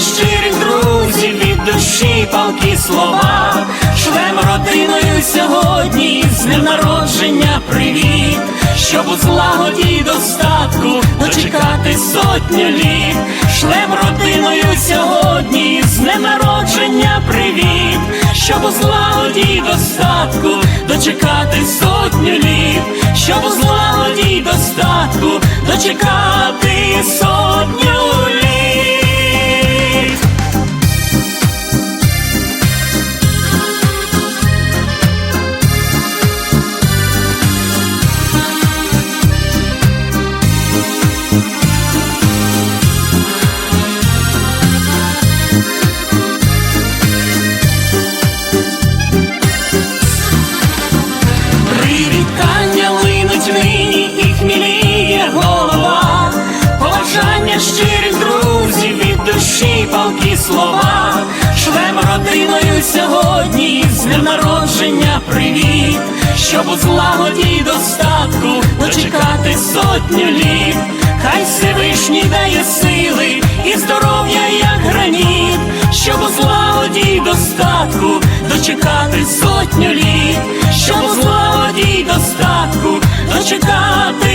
щирих друзів від душі палкі слова. Шлем родиною сьогодні з днем народження привіт, щоб у злагоді достатку дочекати сотню літ. Шлем родиною сьогодні з днем народження привіт, щоб у злагоді достатку дочекати сотню літ, щоб у злагоді достатку дочекати сотню щирих друзів від душі палкі слова, шлем родиною сьогодні з днем народження привіт, щоб у злагоді достатку дочекати сотню літ, хай Всевишній дає сили і здоров'я, як граніт, щоб у злагоді достатку дочекати сотню літ, щоб у злагоді достатку дочекати